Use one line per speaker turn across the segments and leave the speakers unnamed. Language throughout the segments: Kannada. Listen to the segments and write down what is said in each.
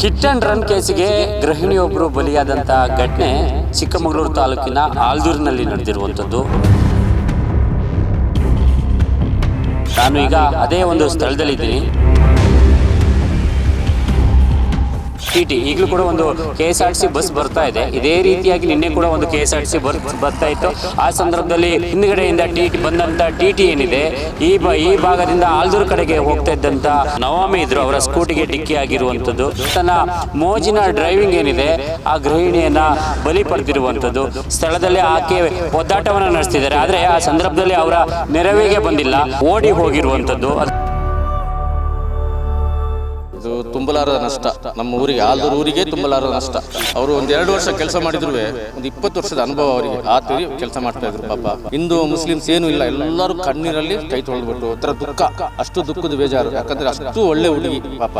ಹಿಟ್ ಅಂಡ್ ರನ್ ಕೇಸಿಗೆ ಗೃಹಿಣಿಯೊಬ್ಬರು ಬಲಿಯಾದಂಥ ಘಟನೆ ಚಿಕ್ಕಮಗಳೂರು ತಾಲೂಕಿನ ಆಲ್ದೂರಿನಲ್ಲಿ ನಡೆದಿರುವಂಥದ್ದು. ನಾನು ಈಗ ಅದೇ ಒಂದು ಸ್ಥಳದಲ್ಲಿದ್ದೀನಿ. ಟಿ ಟಿ ಈಗಲೂ ಕೂಡ ಒಂದು K S R C bus ಬರ್ತಾ ಇದೆ. ಇದೇ ರೀತಿಯಾಗಿ ನಿನ್ನೆ ಕೂಡ ಒಂದು K S R C bus ಬರ್ತಾ ಇತ್ತು. ಆ ಸಂದರ್ಭದಲ್ಲಿ ಹಿಂದ್ಗಡೆಯಿಂದ ಟಿ ಟಿ ಬಂದಂತ ಟಿ ಟಿ ಏನಿದೆ, ಈ ಈ ಭಾಗದಿಂದ ಆಲ್ದೂರ್ ಕಡೆಗೆ ಹೋಗ್ತಾ ಇದ್ದಂತ ನವಾಮಿ ಇದ್ರು, ಅವರ ಸ್ಕೂಟಿಗೆ ಡಿಕ್ಕಿ ಆಗಿರುವಂತದ್ದು ತನ್ನ ಮೋಜಿನ ಡ್ರೈವಿಂಗ್ ಏನಿದೆ, ಆ ಗೃಹಿಣಿಯನ್ನ ಬಲಿ ಪಡೆದಿರುವಂತದ್ದು ಸ್ಥಳದಲ್ಲಿ ಆಕೆ ಒದ್ದಾಟವನ್ನ ನಡೆಸ್ತಿದ್ದಾರೆ. ಆದ್ರೆ ಆ ಸಂದರ್ಭದಲ್ಲಿ ಅವರ ನೆರವಿಗೆ ಬಂದಿಲ್ಲ. ಓಡಿ ಹೋಗಿರುವಂಥದ್ದು.
ಇದು ತುಂಬಲಾರದ ನಷ್ಟ. ನಮ್ಮ ಊರಿಗೆ, ಆಲ್ದೂರು ಊರಿಗೆ ತುಂಬಲಾರದ ನಷ್ಟ. ಅವರು ಒಂದ್ ಎರಡು ವರ್ಷ ಕೆಲಸ ಮಾಡಿದ್ರು ಒಂದು ಇಪ್ಪತ್ತು ವರ್ಷದ ಅನುಭವ ಅವರಿಗೆ. ಆ ತಿಳಿ ಕೆಲಸ ಮಾಡ್ತಾ ಇದ್ರು ಪಾಪ. ಹಿಂದೂ, ಮುಸ್ಲಿಮ್ಸ್ ಏನು ಇಲ್ಲ. ಎಲ್ಲರೂ ಕಣ್ಣೀರಲ್ಲಿ ಕೈ ತೊಳೆದ್ಬಿಟ್ಟು ಒಂಥರ ದುಃಖ. ಅಷ್ಟು ದುಃಖದ ಬೇಜಾರು. ಯಾಕಂದ್ರೆ ಅಷ್ಟು ಒಳ್ಳೆ ಹುಡುಗಿ ಪಾಪ.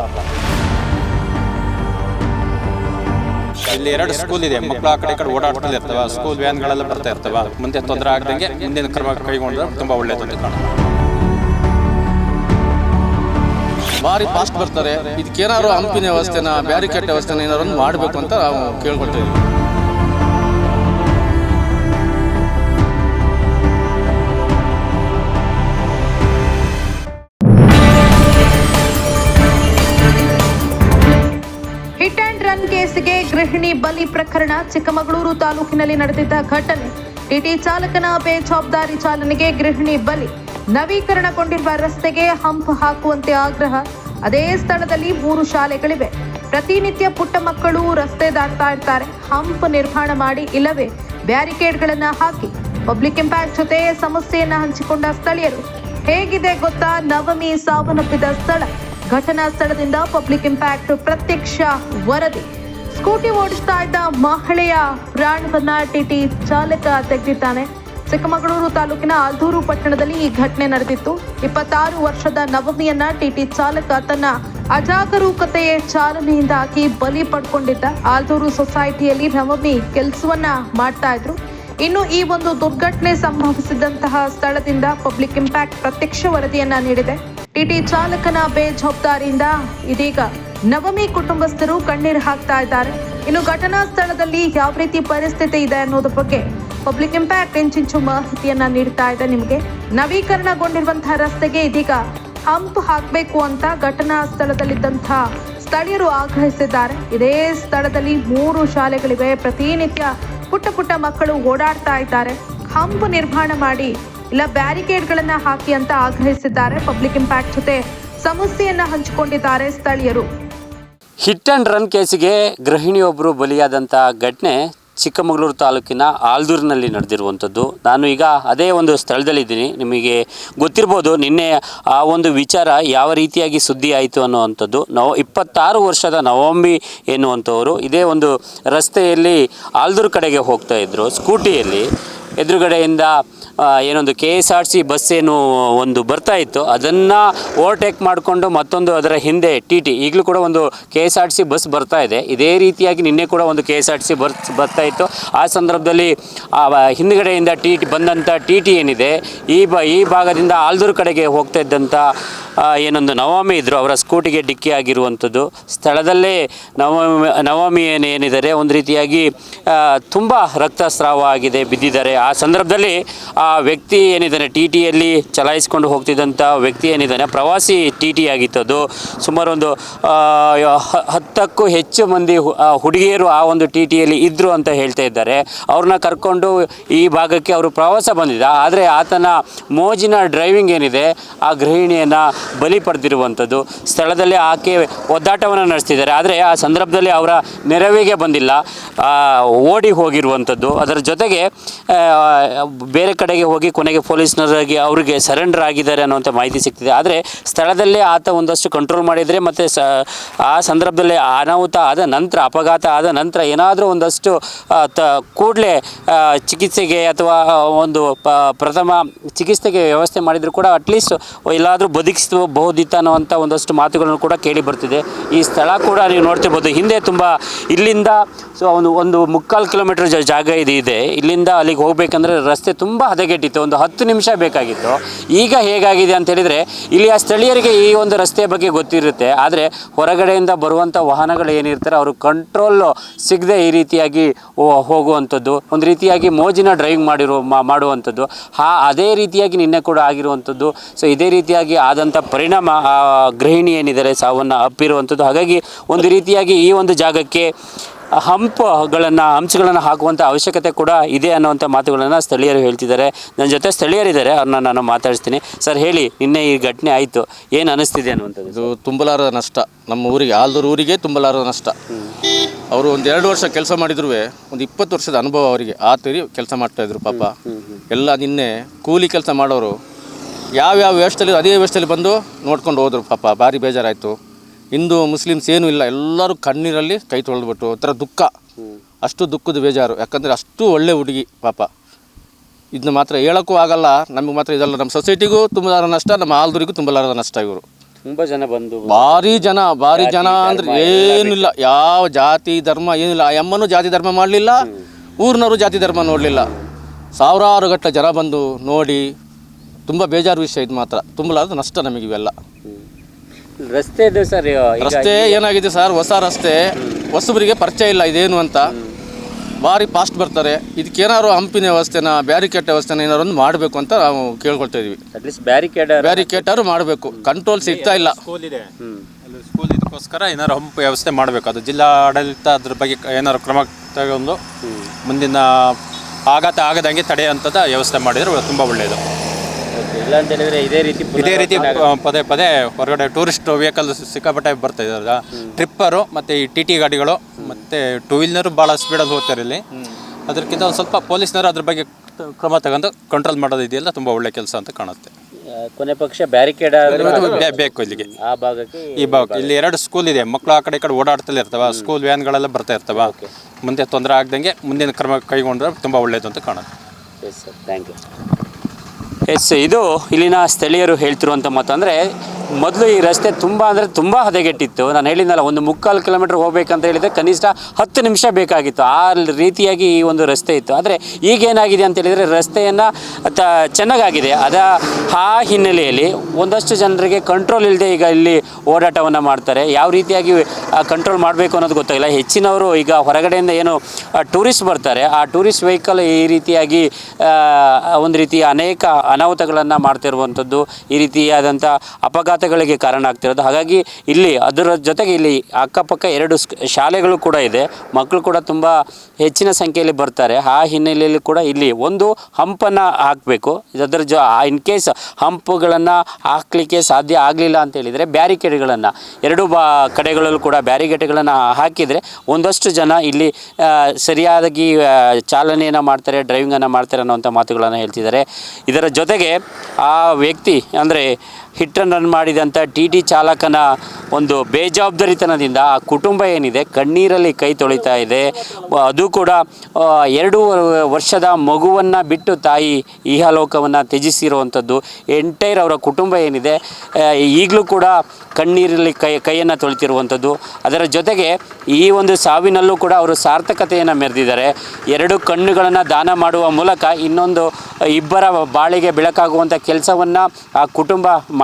ಇಲ್ಲಿ ಎರಡು ಸ್ಕೂಲ್ ಇದೆ. ಮಕ್ಕಳು ಆ ಕಡೆ ಕಡೆ ಓಡಾಡ್ತಾ ಇರ್ತವ. ಸ್ಕೂಲ್ ವ್ಯಾನ್ಗಳೆಲ್ಲ ಬರ್ತಾ ಇರ್ತವ. ಮುಂದೆ ತೊಂದರೆ ಆಗದಂಗೆ ಮುಂದಿನ ಕ್ರಮ ಕೈಗೊಂಡ್ರೆ ತುಂಬಾ ಒಳ್ಳೇದು
ಭಾರಿ ಫಾಸ್ಟ್ ಬರ್ತಾರೆ. ಇದಕ್ಕೇನಾದ್ರು ಹಂಪಿನ ವ್ಯವಸ್ಥೆನ, ಬ್ಯಾರಿಕೇಡ್ ವ್ಯವಸ್ಥೆನ ಏನಾದ್ರು ಮಾಡಬೇಕು ಅಂತ ನಾವು ಕೇಳ್ಕೊಳ್ತೇವೆ
ಹಿಟ್ ಅಂಡ್ ರನ್ ಕೇಸಿಗೆ ಗೃಹಿಣಿ ಬಲಿ ಪ್ರಕರಣ ಚಿಕ್ಕಮಗಳೂರು ತಾಲೂಕಿನಲ್ಲಿ ನಡೆದಿದ್ದ ಘಟನೆ. ಟಿಟಿ ಚಾಲಕನ ಬೇಜವಾಬ್ದಾರಿ ಚಾಲನೆಗೆ ಗೃಹಿಣಿ ಬಲಿ. ನವೀಕರಣಗೊಂಡಿರುವ ರಸ್ತೆಗೆ ಹಂಪ್ ಹಾಕುವಂತೆ ಆಗ್ರಹ. ಅದೇ ಸ್ಥಳದಲ್ಲಿ ಮೂರು ಶಾಲೆಗಳಿವೆ. ಪ್ರತಿನಿತ್ಯ ಪುಟ್ಟ ಮಕ್ಕಳು ರಸ್ತೆ ದಾಟ್ತಾ ಇರ್ತಾರೆ. ಹಂಪ್ ನಿರ್ಮಾಣ ಮಾಡಿ ಇಲ್ಲವೇ ಬ್ಯಾರಿಕೇಡ್ಗಳನ್ನು ಹಾಕಿ. ಪಬ್ಲಿಕ್ ಇಂಪ್ಯಾಕ್ಟ್ ಜೊತೆ ಸಮಸ್ಯೆಯನ್ನು ಹಂಚಿಕೊಂಡ ಸ್ಥಳೀಯರು. ಹೇಗಿದೆ ಗೊತ್ತಾ? ನವಮಿ ಸಾವನ್ನಪ್ಪಿದ ಸ್ಥಳ. ಘಟನಾ ಸ್ಥಳದಿಂದ ಪಬ್ಲಿಕ್ ಇಂಪ್ಯಾಕ್ಟ್ ಪ್ರತ್ಯಕ್ಷ ವರದಿ. ಸ್ಕೂಟಿ ಓಡಿಸ್ತಾ ಇದ್ದ ಮಹಿಳೆಯ ಪ್ರಾಣವನ್ನ ಟಿಟಿ ಚಾಲಕ ತೆಗೆದಿದ್ದಾನೆ. ಚಿಕ್ಕಮಗಳೂರು ತಾಲೂಕಿನ ಆಲ್ದೂರು ಪಟ್ಟಣದಲ್ಲಿ ಈ ಘಟನೆ ನಡೆದಿತ್ತು. ಇಪ್ಪತ್ತಾರು ವರ್ಷದ ನವಮಿಯನ್ನ ಟಿಟಿ ಚಾಲಕ ತನ್ನ ಅಜಾಗರೂಕತೆಯ ಚಾಲನೆಯಿಂದಾಗಿ ಬಲಿ ಪಡ್ಕೊಂಡಿದ್ದ. ಆಲ್ದೂರು ಸೊಸೈಟಿಯಲ್ಲಿ ನವಮಿ ಕೆಲಸವನ್ನ ಮಾಡ್ತಾ ಇದ್ರು. ಇನ್ನು ಈ ಒಂದು ದುರ್ಘಟನೆ ಸಂಭವಿಸಿದಂತಹ ಸ್ಥಳದಿಂದ ಪಬ್ಲಿಕ್ ಇಂಪ್ಯಾಕ್ಟ್ ಪ್ರತ್ಯಕ್ಷ ವರದಿಯನ್ನ ನೀಡಿದೆ. ಟಿಟಿ ಚಾಲಕನ ಬೇಜವಾಬ್ದಾರಿಯಿಂದ ಇದೀಗ ನವಮಿ ಕುಟುಂಬಸ್ಥರು ಕಣ್ಣೀರು ಹಾಕ್ತಾ ಇದ್ದಾರೆ. ಇನ್ನು ಘಟನಾ ಸ್ಥಳದಲ್ಲಿ ಯಾವ ರೀತಿ ಪರಿಸ್ಥಿತಿ ಇದೆ ಅನ್ನೋದ್ರ ಬಗ್ಗೆ ಪಬ್ಲಿಕ್ ಇಂಪ್ಯಾಕ್ಟ್ ಇಂಚಿಂಚು ಮಾಹಿತಿಯನ್ನ ನೀಡ್ತಾ ಇದೆ ನಿಮಗೆ. ನವೀಕರಣಗೊಂಡಿರುವಂತಹ ರಸ್ತೆಗೆ ಇದೀಗ ಹಂಪ್ ಹಾಕಬೇಕು ಅಂತ ಘಟನಾ ಸ್ಥಳದಲ್ಲಿದ್ದಂತಹ ಸ್ಥಳೀಯರು ಆಗ್ರಹಿಸಿದ್ದಾರೆ. ಇದೇ ಸ್ಥಳದಲ್ಲಿ ಮೂರು ಶಾಲೆಗಳಿವೆ. ಪ್ರತಿನಿತ್ಯ ಪುಟ್ಟ ಪುಟ್ಟ ಮಕ್ಕಳು ಓಡಾಡ್ತಾ ಇದ್ದಾರೆ. ಹಂಪ್ ನಿರ್ಮಾಣ ಮಾಡಿ ಇಲ್ಲ, ಬ್ಯಾರಿಕೇಡ್ಗಳನ್ನ ಹಾಕಿ ಅಂತ ಆಗ್ರಹಿಸಿದ್ದಾರೆ. ಪಬ್ಲಿಕ್ ಇಂಪ್ಯಾಕ್ಟ್ ಜೊತೆ ಸಮಸ್ಯೆಯನ್ನ ಹಂಚಿಕೊಂಡಿದ್ದಾರೆ ಸ್ಥಳೀಯರು.
ಹಿಟ್ ಅಂಡ್ ರನ್ ಕೇಸಿಗೆ ಗೃಹಿಣಿಯೊಬ್ಬರು ಬಲಿಯಾದಂಥ ಘಟನೆ ಚಿಕ್ಕಮಗಳೂರು ತಾಲೂಕಿನ ಆಲ್ದೂರಿನಲ್ಲಿ ನಡೆದಿರುವಂಥದ್ದು ನಾನು ಈಗ ಅದೇ ಒಂದು ಸ್ಥಳದಲ್ಲಿದ್ದೀನಿ. ನಿಮಗೆ ಗೊತ್ತಿರ್ಬೋದು, ನಿನ್ನೆ ಆ ಒಂದು ವಿಚಾರ ಯಾವ ರೀತಿಯಾಗಿ ಸುದ್ದಿ ಆಯಿತು ಅನ್ನುವಂಥದ್ದು. ನವ, ಇಪ್ಪತ್ತಾರು ವರ್ಷದ ನವಂಬಿ ಎನ್ನುವಂಥವರು ಇದೇ ಒಂದು ರಸ್ತೆಯಲ್ಲಿ ಆಲ್ದೂರು ಕಡೆಗೆ ಹೋಗ್ತಾ ಇದ್ದರು ಸ್ಕೂಟಿಯಲ್ಲಿ ಎದುರುಗಡೆಯಿಂದ ಏನೊಂದು K S R C bus ಏನು ಒಂದು ಬರ್ತಾ ಇತ್ತು. ಅದನ್ನು ಓವರ್ಟೇಕ್ ಮಾಡಿಕೊಂಡು ಮತ್ತೊಂದು ಅದರ ಹಿಂದೆ ಟಿ ಟಿ ಈಗಲೂ ಕೂಡ ಒಂದು K S R C bus ಬರ್ತಾ ಇದೆ. ಇದೇ ರೀತಿಯಾಗಿ ನಿನ್ನೆ ಕೂಡ ಒಂದು ಕೆ ಎಸ್ ಆರ್ ಸಿ ಬರ್ ಬರ್ತಾ ಇತ್ತು. ಆ ಸಂದರ್ಭದಲ್ಲಿ ಹಿಂದ್ಗಡೆಯಿಂದ ಟಿ ಟಿ ಬಂದಂಥ ಟಿ ಟಿ ಏನಿದೆ, ಈ ಬ, ಈ ಭಾಗದಿಂದ ಆಲ್ದೂರು ಕಡೆಗೆ ಹೋಗ್ತಾ ಇದ್ದಂಥ ಏನೊಂದು ನವಮಿ ಇದ್ದರು ಅವರ ಸ್ಕೂಟಿಗೆ ಡಿಕ್ಕಿ ಆಗಿರುವಂಥದ್ದು ಸ್ಥಳದಲ್ಲೇ ನವಮಿ ನವಮಿ ಏನೇನಿದ್ದಾರೆ ಒಂದು ರೀತಿಯಾಗಿ ತುಂಬ ರಕ್ತಸ್ರಾವ ಆಗಿದೆ, ಬಿದ್ದಿದ್ದಾರೆ. ಸಂದರ್ಭದಲ್ಲಿ ಆ ವ್ಯಕ್ತಿ ಏನಿದ್ದಾನೆ ಟಿ ಟಿಯಲ್ಲಿ ಚಲಾಯಿಸ್ಕೊಂಡು ಹೋಗ್ತಿದ್ದಂಥ ವ್ಯಕ್ತಿ ಏನಿದ್ದಾನೆ ಪ್ರವಾಸಿ ಟಿ ಟಿ ಆಗಿತ್ತು ಅದು ಸುಮಾರು ಒಂದು ಆ, ಹತ್ತಕ್ಕೂ ಹೆಚ್ಚು ಮಂದಿ ಆ, ಹುಡುಗಿಯರು ಆ ಒಂದು ಟಿ ಟಿಯಲ್ಲಿ ಇದ್ದರು ಅಂತ ಹೇಳ್ತಾ ಇದ್ದಾರೆ. ಅವ್ರನ್ನ ಕರ್ಕೊಂಡು ಈ ಭಾಗಕ್ಕೆ ಅವರು ಪ್ರವಾಸ ಬಂದಿದ್ದ. ಆದರೆ ಆತನ ಮೋಜಿನ ಡ್ರೈವಿಂಗ್ ಏನಿದೆ ಆ ಗೃಹಿಣಿಯನ್ನು ಬಲಿ ಪಡೆದಿರುವಂಥದ್ದು. ಸ್ಥಳದಲ್ಲಿ ಆಕೆ ಒದ್ದಾಟವನ್ನು ನಡೆಸ್ತಿದ್ದಾರೆ. ಆದರೆ ಆ ಸಂದರ್ಭದಲ್ಲಿ ಅವರ ನೆರವಿಗೆ ಬಂದಿಲ್ಲ. ಓಡಿ ಹೋಗಿರುವಂಥದ್ದು. ಅದರ ಜೊತೆಗೆ ಆ, ಬೇರೆ ಕಡೆಗೆ ಹೋಗಿ ಕೊನೆಗೆ ಪೊಲೀಸ್ನವರಾಗಿ ಅವರಿಗೆ ಸರೆಂಡರ್ ಆಗಿದ್ದಾರೆ ಅನ್ನುವಂಥ ಮಾಹಿತಿ ಸಿಗ್ತಿದೆ. ಆದರೆ ಸ್ಥಳದಲ್ಲೇ ಆತ ಒಂದಷ್ಟು ಕಂಟ್ರೋಲ್ ಮಾಡಿದರೆ ಮತ್ತು ಸ, ಆ ಸಂದರ್ಭದಲ್ಲಿ ಅನಾಹುತ ಆದ ನಂತರ, ಅಪಘಾತ ಆದ ನಂತರ ಏನಾದರೂ ಒಂದಷ್ಟು ತ, ಕೂಡಲೇ ಚಿಕಿತ್ಸೆಗೆ ಅಥವಾ ಒಂದು ಪ್ರಥಮ ಚಿಕಿತ್ಸೆಗೆ ವ್ಯವಸ್ಥೆ ಮಾಡಿದರೂ ಕೂಡ ಅಟ್ಲೀಸ್ಟ್ ಎಲ್ಲಾದರೂ ಬದುಕಿಸಬಹುದಿತ್ತ ಅನ್ನುವಂಥ ಒಂದಷ್ಟು ಮಾತುಗಳನ್ನು ಕೂಡ ಕೇಳಿ ಬರ್ತಿದೆ. ಈ ಸ್ಥಳ ಕೂಡ ನೀವು ನೋಡ್ತಿರ್ಬೋದು. ಹಿಂದೆ ತುಂಬ ಇಲ್ಲಿಂದ, ಸೊ, ಒಂದು ಒಂದು ಮುಕ್ಕಾಲು ಕಿಲೋಮೀಟರ್ ಜಾಗ ಇದು ಇಲ್ಲಿಂದ ಅಲ್ಲಿಗೆ ಹೋಗ್ಬೇಕಂದ್ರೆ ರಸ್ತೆ ತುಂಬ ಹದಗೆಟ್ಟಿತ್ತು, ಒಂದು ಹತ್ತು ನಿಮಿಷ ಬೇಕಾಗಿತ್ತು. ಈಗ ಹೇಗಾಗಿದೆ ಅಂತ ಹೇಳಿದರೆ ಆ ಸ್ಥಳೀಯರಿಗೆ ಈ ಒಂದು ರಸ್ತೆಯ ಬಗ್ಗೆ ಗೊತ್ತಿರುತ್ತೆ. ಆದರೆ ಹೊರಗಡೆಯಿಂದ ಬರುವಂಥ ವಾಹನಗಳು ಏನಿರ್ತಾರೆ, ಅವರು ಕಂಟ್ರೋಲ್ ಸಿಗದೆ ಈ ರೀತಿಯಾಗಿ ಹೋಗುವಂಥದ್ದು, ಒಂದು ರೀತಿಯಾಗಿ ಮೋಜಿನ ಡ್ರೈವಿಂಗ್ ಮಾಡಿರೋ ಮಾಡುವಂಥದ್ದು, ಹಾ, ಅದೇ ರೀತಿಯಾಗಿ ನಿನ್ನೆ ಕೂಡ ಆಗಿರುವಂಥದ್ದು. ಸೊ ಇದೇ ರೀತಿಯಾಗಿ ಆದಂಥ ಪರಿಣಾಮ ಗೃಹಿಣಿ ಏನಿದ್ದಾರೆ, ಸಾವನ್ನು ಅಪ್ಪಿರುವಂಥದ್ದು. ಹಾಗಾಗಿ ಒಂದು ರೀತಿಯಾಗಿ ಈ ಒಂದು ಜಾಗಕ್ಕೆ ಹಂಪ್ಗಳನ್ನು ಹಂಪ್ಸ್ಗಳನ್ನು ಹಾಕುವಂಥ ಅವಶ್ಯಕತೆ ಕೂಡ ಇದೆ ಅನ್ನುವಂಥ ಮಾತುಗಳನ್ನು ಸ್ಥಳೀಯರು ಹೇಳ್ತಿದ್ದಾರೆ. ನನ್ನ ಜೊತೆ ಸ್ಥಳೀಯರಿದ್ದಾರೆ ಅವ್ರನ್ನ ನಾನು ಮಾತಾಡಿಸ್ತೀನಿ. ಸರ್ ಹೇಳಿ ನಿನ್ನೆ ಈ ಘಟನೆ ಆಯಿತು. ಏನು ಅನಿಸ್ತಿದೆ ಅನ್ನುವಂಥದ್ದು
ಇದು ತುಂಬಲಾರದ ನಷ್ಟ. ನಮ್ಮ ಊರಿಗೆ ಆಲ್ದೂರು ಊರಿಗೆ ತುಂಬಲಾರದ ನಷ್ಟ. ಅವರು ಒಂದು ಎರಡು ವರ್ಷ ಕೆಲಸ ಮಾಡಿದ್ರು ಒಂದು ಇಪ್ಪತ್ತು ವರ್ಷದ ಅನುಭವ ಅವರಿಗೆ. ಆ ತೀರಿ ಕೆಲಸ ಮಾಡ್ತಾಯಿದ್ರು ಪಾಪ. ಎಲ್ಲ ನಿನ್ನೆ ಕೂಲಿ ಕೆಲಸ ಮಾಡೋರು. ಯಾವ್ಯಾವ ವ್ಯವಸ್ಥೆಯಲ್ಲಿ ಅದೇ ವ್ಯವಸ್ಥೆಯಲ್ಲಿ ಬಂದು ನೋಡ್ಕೊಂಡು ಹೋದರು ಪಾಪ. ಭಾರಿ ಬೇಜಾರಾಯಿತು. ಹಿಂದೂ ಮುಸ್ಲಿಮ್ಸ್ ಏನೂ ಇಲ್ಲ. ಎಲ್ಲರೂ ಕಣ್ಣೀರಲ್ಲಿ ಕೈ ತೊಳೆದ್ಬಿಟ್ಟು ಒಂಥರ ದುಃಖ. ಅಷ್ಟು ದುಃಖದ ಬೇಜಾರು. ಯಾಕಂದರೆ ಅಷ್ಟು ಒಳ್ಳೆ ಹುಡುಗಿ ಪಾಪ. ಇದನ್ನ ಮಾತ್ರ ಹೇಳೋಕ್ಕೂ ಆಗಲ್ಲ. ನಮಗೆ ಮಾತ್ರ ಇದೆಲ್ಲ. ನಮ್ಮ ಸೊಸೈಟಿಗೂ ತುಂಬಲಾರ ನಷ್ಟ ನಮ್ಮ ಆಲ್ದೂರಿಗೂ ತುಂಬಲಾರದ ನಷ್ಟ ಇವರು.
ತುಂಬ ಜನ ಬಂದು
ಭಾರಿ ಜನ ಭಾರಿ ಜನ ಅಂದರೆ ಏನಿಲ್ಲ ಯಾವ ಜಾತಿ ಧರ್ಮ ಏನಿಲ್ಲ ಆ ಅಮ್ಮನೂ ಜಾತಿ ಧರ್ಮ ಮಾಡಲಿಲ್ಲ. ಊರಿನವರು ಜಾತಿ ಧರ್ಮ ನೋಡಲಿಲ್ಲ. ಸಾವಿರಾರು ಗಟ್ಟಲೆ ಜನ ಬಂದು ನೋಡಿ. ತುಂಬ ಬೇಜಾರು ವಿಷಯ ಇದು ಮಾತ್ರ. ತುಂಬಲಾರದ ನಷ್ಟ ನಮಗೆ
ರಸ್ತೆ ಇದೆ ಸರ್
ರಸ್ತೆ ಏನಾಗಿದೆ ಸರ್? ಹೊಸ ರಸ್ತೆ. ಹೊಸಬರಿಗೆ ಪರಿಚಯ ಇಲ್ಲ ಇದೇನು ಅಂತ. ಭಾರಿ ಫಾಸ್ಟ್ ಬರ್ತಾರೆ. ಇದಕ್ಕೆ ಏನಾದ್ರು ಹಂಪಿನ ವ್ಯವಸ್ಥೆನ ಬ್ಯಾರಿಕೇಡ್ ವ್ಯವಸ್ಥೆನ ಏನಾದ್ರು ಒಂದು ಮಾಡಬೇಕು ಅಂತ ನಾವು ಕೇಳ್ಕೊಳ್ತಾ ಇದೀವಿ.
ಅಟ್ಲೀಸ್ಟ್ ಬ್ಯಾರಿಕೇಡ್
ಬ್ಯಾರಿಕೇಟರು ಮಾಡಬೇಕು. ಕಂಟ್ರೋಲ್ ಸಿಗ್ತಾ ಇಲ್ಲ.
ಸ್ಕೂಲ್ ಇದೆ. ಅಲ್ಲಿ ಸ್ಕೂಲ್ ಇದಕ್ಕೋಸ್ಕರ ಏನಾದ್ರು ಹಂಪ್ ವ್ಯವಸ್ಥೆ ಮಾಡಬೇಕು. ಅದು ಜಿಲ್ಲಾ ಆಡಳಿತ ಅದ್ರ ಬಗ್ಗೆ ಏನಾದ್ರು ಕ್ರಮ ತಗೊಂಡು ಮುಂದಿನ ಆಘಾತ ಆಗದಂಗೆ ತಡೆಯುವಂಥದ್ದು ವ್ಯವಸ್ಥೆ ಮಾಡಿದರೆ ತುಂಬ ಒಳ್ಳೆಯದು
ಇಲ್ಲ ಅಂತ ಹೇಳಿದ್ರೆ ಇದೇ ರೀತಿ
ಇದೇ ರೀತಿ ಪದೇ ಪದೇ ಹೊರಗಡೆ ಟೂರಿಸ್ಟ್ ವೆಹಿಕಲ್ ಸಿಕ್ಕಾಪಟ್ಟೆ ಬರ್ತಾ ಇದ್ದಾರೆ. ಟ್ರಿಪ್ಪರು ಮತ್ತೆ ಈ ಟಿ ಟಿ ಗಾಡಿಗಳು ಮತ್ತು ಟೂ ವೀಲರು ಭಾಳ ಸ್ಪೀಡಲ್ಲಿ ಹೋಗ್ತಾರೆ ಇಲ್ಲಿ. ಅದಕ್ಕಿಂತ ಒಂದು ಸ್ವಲ್ಪ ಪೊಲೀಸ್ನವರು ಅದ್ರ ಬಗ್ಗೆ ಕ್ರಮ ತಗೊಂಡು ಕಂಟ್ರೋಲ್ ಮಾಡೋದು ಇದೆಯಲ್ಲ ತುಂಬ ಒಳ್ಳೆ ಕೆಲಸ ಅಂತ ಕಾಣುತ್ತೆ.
ಕೊನೆ ಪಕ್ಷ ಬ್ಯಾರಿಕೇಡ್
ಬೇಕು ಇಲ್ಲಿಗೆ.
ಆ ಭಾಗಕ್ಕೆ
ಈ ಭಾಗ ಇಲ್ಲಿ ಎರಡು ಸ್ಕೂಲ್ ಇದೆ. ಮಕ್ಕಳು ಆ ಕಡೆ ಈ ಕಡೆ ಓಡಾಡ್ತಲೇ ಇರ್ತವ. ಸ್ಕೂಲ್ ವ್ಯಾನ್ಗಳೆಲ್ಲ ಬರ್ತಾ ಇರ್ತವ. ಮುಂದೆ ತೊಂದರೆ ಆಗ್ದಂಗೆ ಮುಂದಿನ ಕ್ರಮ ಕೈಗೊಂಡ್ರೆ ತುಂಬ ಒಳ್ಳೇದು ಅಂತ ಕಾಣುತ್ತೆ.
ಸರ್ ಥ್ಯಾಂಕ್ ಯು ಎಸ್ ಇದು ಇಲ್ಲಿನ ಸ್ಥಳೀಯರು ಹೇಳ್ತಿರುವಂಥ ಅಂದರೆ ಮೊದಲು ಈ ರಸ್ತೆ ತುಂಬ ಅಂದರೆ ತುಂಬ ಹದಗೆಟ್ಟಿತ್ತು. ನಾನು ಹೇಳಿದ್ನಲ್ಲ, ಒಂದು ಮುಕ್ಕಾಲು ಕಿಲೋಮೀಟ್ರ್ ಹೋಗ್ಬೇಕಂತ ಹೇಳಿದರೆ ಕನಿಷ್ಠ ಹತ್ತು ನಿಮಿಷ ಬೇಕಾಗಿತ್ತು. ಆ ರೀತಿಯಾಗಿ ಈ ಒಂದು ರಸ್ತೆ ಇತ್ತು. ಆದರೆ ಈಗೇನಾಗಿದೆ ಅಂತ ಹೇಳಿದರೆ ರಸ್ತೆಯನ್ನು ತ ಚೆನ್ನಾಗಾಗಿದೆ. ಅದ ಆ ಹಿನ್ನೆಲೆಯಲ್ಲಿ ಒಂದಷ್ಟು ಜನರಿಗೆ ಕಂಟ್ರೋಲ್ ಇಲ್ಲದೆ ಈಗ ಇಲ್ಲಿ ಓಡಾಟವನ್ನು ಮಾಡ್ತಾರೆ. ಯಾವ ರೀತಿಯಾಗಿ ಕಂಟ್ರೋಲ್ ಮಾಡಬೇಕು ಅನ್ನೋದು ಗೊತ್ತಾಗಿಲ್ಲ. ಹೆಚ್ಚಿನವರು ಈಗ ಹೊರಗಡೆಯಿಂದ ಏನು ಟೂರಿಸ್ಟ್ ಬರ್ತಾರೆ. ಆ ಟೂರಿಸ್ಟ್ ವೆಹಿಕಲ್ ಈ ರೀತಿಯಾಗಿ ಒಂದು ರೀತಿಯ ಅನೇಕ ಅನಾಹುತಗಳನ್ನು ಮಾಡ್ತಿರುವಂಥದ್ದು, ಈ ರೀತಿಯಾದಂಥ ಅಪಘಾತಗಳಿಗೆ ಕಾರಣ ಆಗ್ತಿರೋದು. ಹಾಗಾಗಿ ಇಲ್ಲಿ ಅದರ ಜೊತೆಗೆ ಇಲ್ಲಿ ಅಕ್ಕಪಕ್ಕ ಎರಡು ಶಾಲೆಗಳು ಕೂಡ ಇದೆ. ಮಕ್ಕಳು ಕೂಡ ತುಂಬ ಹೆಚ್ಚಿನ ಸಂಖ್ಯೆಯಲ್ಲಿ ಬರ್ತಾರೆ. ಆ ಹಿನ್ನೆಲೆಯಲ್ಲಿ ಕೂಡ ಇಲ್ಲಿ ಒಂದು ಹಂಪನ್ನು ಹಾಕಬೇಕು. ಅದರ ಜೊ ಇನ್ ಕೇಸ್ ಹಂಪುಗಳನ್ನು ಹಾಕಲಿಕ್ಕೆ ಸಾಧ್ಯ ಆಗಲಿಲ್ಲ ಅಂತ ಹೇಳಿದರೆ ಬ್ಯಾರಿಕೇಡ್ಗಳನ್ನು, ಎರಡು ಬಾ, ಕಡೆಗಳಲ್ಲೂ ಕೂಡ ಬ್ಯಾರಿಕೇಡ್ಗಳನ್ನು ಹಾಕಿದರೆ ಒಂದಷ್ಟು ಜನ ಇಲ್ಲಿ ಸರಿಯಾಗಿ ಚಾಲನೆಯನ್ನು ಮಾಡ್ತಾರೆ, ಡ್ರೈವಿಂಗನ್ನು ಮಾಡ್ತಾರೆ ಅನ್ನೋಂಥ ಮಾತುಗಳನ್ನು ಹೇಳ್ತಿದ್ದಾರೆ. ಇದರ ಜೊತೆಗೆ ಆ ವ್ಯಕ್ತಿ ಅಂದರೆ ಹಿಟ್ ಅನ್ನು ರನ್ ಮಾಡಿದಂಥ ಟಿ ಟಿ ಚಾಲಕನ ಒಂದು ಬೇಜವಾಬ್ದಾರಿತನದಿಂದ ಆ ಕುಟುಂಬ ಏನಿದೆ, ಕಣ್ಣೀರಲ್ಲಿ ಕೈ ತೊಳಿತಾ ಇದೆ. ಅದು ಕೂಡ ಎರಡು ವರ್ಷದ ಮಗುವನ್ನು ಬಿಟ್ಟು ತಾಯಿ ಇಹಲೋಕವನ್ನು ತ್ಯಜಿಸಿರುವಂಥದ್ದು ಎಂಟೈರ್ ಅವರ ಕುಟುಂಬ ಏನಿದೆ ಈಗಲೂ ಕೂಡ ಕಣ್ಣೀರಲ್ಲಿ ಕೈ, ಕೈಯನ್ನು ತೊಳಿತಿರುವಂಥದ್ದು ಅದರ ಜೊತೆಗೆ ಈ ಒಂದು ಸಾವಿನಲ್ಲೂ ಕೂಡ ಅವರು ಸಾರ್ಥಕತೆಯನ್ನು ಮೆರೆದಿದ್ದಾರೆ. ಎರಡು ಕಣ್ಣುಗಳನ್ನು ದಾನ ಮಾಡುವ ಮೂಲಕ ಇನ್ನೊಂದು ಇಬ್ಬರ ಬಾಳಿಗೆ ಬೆಳಕಾಗುವಂಥ ಕೆಲಸವನ್ನು ಆ ಕುಟುಂಬ